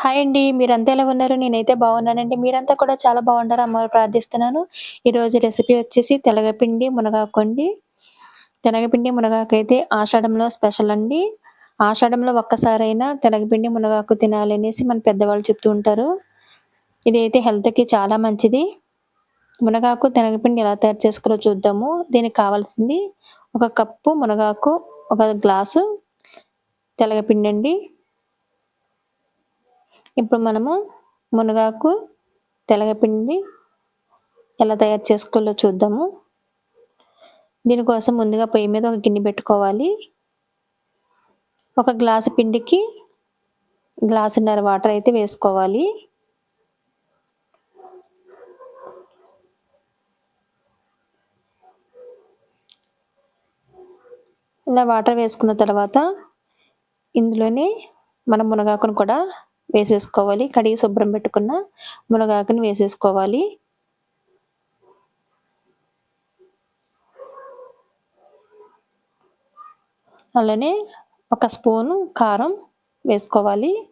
Hi అండి. మీరంతా ఎలా ఉన్నారు? నేనైతే బాగున్నానండి. మీరంతా కూడా చాలా బాగుండాలని అమ్మ ప్రార్థిస్తున్నాను. ఈరోజు రెసిపీ వచ్చేసి తెలగపిండి మునగాకు అండి. తెలగపిండి మునగాకు అయితే ఆషాఢంలో స్పెషల్ అండి. ఆషాఢంలో ఒక్కసారైనా తెలగపిండి మునగాకు తినాలి అనేసి మన పెద్దవాళ్ళు చెప్తూ ఉంటారు. ఇదైతే హెల్త్‌కి చాలా మంచిది. మునగాకు, తెలగపిండి ఎలా తయారు చేసుకోవాలో చూద్దాము. దీనికి కావాల్సింది ఒక కప్పు మునగాకు, ఒక గ్లాసు తెలగపిండి అండి. ఇప్పుడు మనము మునగాకు తెలగపిండి ఎలా తయారు చేసుకోవాలో చూద్దాము. దీనికోసం ముందుగా పొయ్యి మీద ఒక గిన్నె పెట్టుకోవాలి. ఒక గ్లాసు పిండికి గ్లాసున్నర వాటర్ అయితే వేసుకోవాలి. ఇలా వాటర్ వేసుకున్న తర్వాత ఇందులోనే మనం మునగాకును కూడా వేసేసుకోవాలి. కడిగి శుభ్రం పెట్టుకున్న మునగాకుని వేసేసుకోవాలి. అలానే ఒక స్పూను కారం వేసుకోవాలి.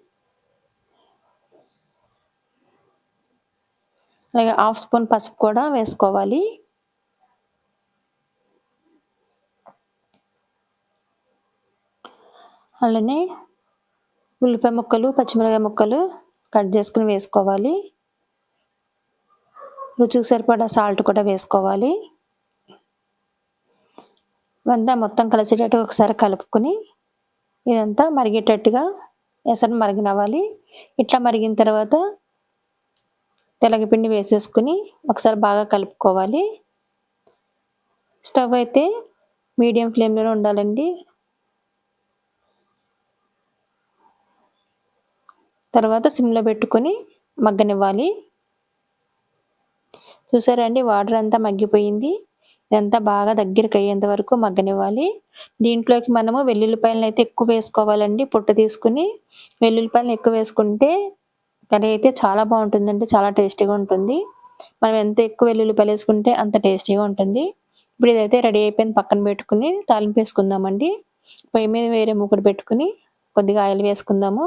అలాగే హాఫ్ స్పూన్ పసుపు కూడా వేసుకోవాలి. అలానే ఉల్లిపాయ ముక్కలు పచ్చిమిరకాయ ముక్కలు కట్ చేసుకుని వేసుకోవాలి. రుచికి సరిపడా సాల్ట్ కూడా వేసుకోవాలి. ఇవంతా మొత్తం కలిసేటట్టు ఒకసారి కలుపుకొని ఇదంతా మరిగేటట్టుగా ఎసరు మరిగినవ్వాలి. ఇట్లా మరిగిన తర్వాత తెలగపిండి వేసేసుకుని ఒకసారి బాగా కలుపుకోవాలి. స్టవ్ అయితే మీడియం ఫ్లేమ్లోనే ఉండాలండి. తర్వాత సిమ్లో పెట్టుకొని మగ్గనివ్వాలి. చూసారండి? వాటర్ అంతా మగ్గిపోయింది. ఇదంతా బాగా దగ్గరికి అయ్యేంత వరకు మగ్గనివ్వాలి. దీంట్లోకి మనము వెల్లుల్లిపాయలను అయితే ఎక్కువ వేసుకోవాలండి. పుట్ట తీసుకుని వెల్లుల్లిపాయలను ఎక్కువ వేసుకుంటే కర్రీ అయితే చాలా బాగుంటుందండి. చాలా టేస్టీగా ఉంటుంది. మనం ఎంత ఎక్కువ వెల్లుల్లిపాయలు వేసుకుంటే అంత టేస్టీగా ఉంటుంది. ఇప్పుడు ఇదైతే రెడీ అయిపోయింది. పక్కన పెట్టుకుని తాలింపు వేసుకుందామండి. పొయ్యి మీద వేరే మూకుడు పెట్టుకుని కొద్దిగా ఆయిల్ వేసుకుందాము.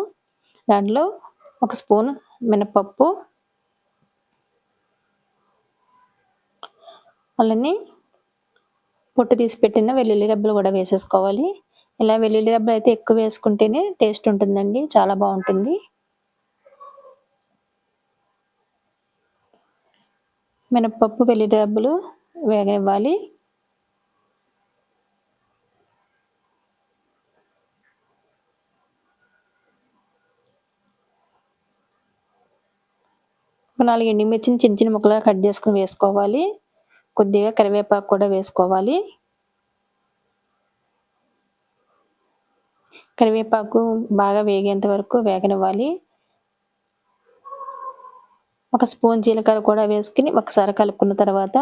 దాంట్లో ఒక స్పూన్ మినపప్పు అలానే పొట్టు తీసి పెట్టిన వెల్లుల్లి రబ్బలు కూడా వేసేసుకోవాలి. ఇలా వెల్లుల్లి డబ్బులు అయితే ఎక్కువ వేసుకుంటేనే టేస్ట్ ఉంటుందండి చాలా బాగుంటుంది. మినపప్పు వెల్లుల్లి రబ్బలు వేగనివ్వాలి. నాలుగు ఎండుమిర్చిని చిన్న చిన్న ముక్కలుగా కట్ చేసుకుని వేసుకోవాలి. కొద్దిగా కరివేపాకు కూడా వేసుకోవాలి. కరివేపాకు బాగా వేగేంత వరకు వేగనివ్వాలి. ఒక స్పూన్ జీలకర్ర కూడా వేసుకుని ఒకసారి కలుపుకున్న తర్వాత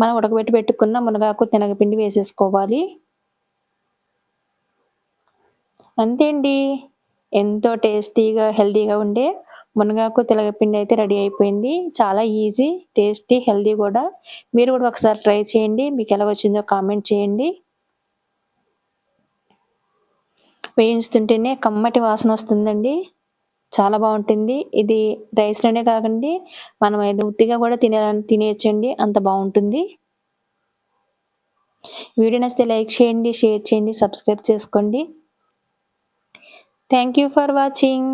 మనం ఉడకబెట్టి పెట్టుకున్న మునగాకు తినగపిండి వేసేసుకోవాలి. అంతే అండి ఎంతో టేస్టీగా హెల్తీగా ఉండే మునగాకు తెలగపిండి అయితే రెడీ అయిపోయింది. చాలా ఈజీ టేస్టీ హెల్దీ కూడా. మీరు కూడా ఒకసారి ట్రై చేయండి. మీకు ఎలా వచ్చిందో కామెంట్ చేయండి. వేయించుతుంటేనే కమ్మటి వాసన వస్తుందండి. చాలా బాగుంటుంది. ఇది రైస్లోనే కాకండి మనం ఏదో ఉత్తిగా కూడా తినే తినేయచ్చండి. అంత బాగుంటుంది. వీడియో నచ్చితే లైక్ చేయండి షేర్ చేయండి సబ్స్క్రైబ్ చేసుకోండి. Thank you for watching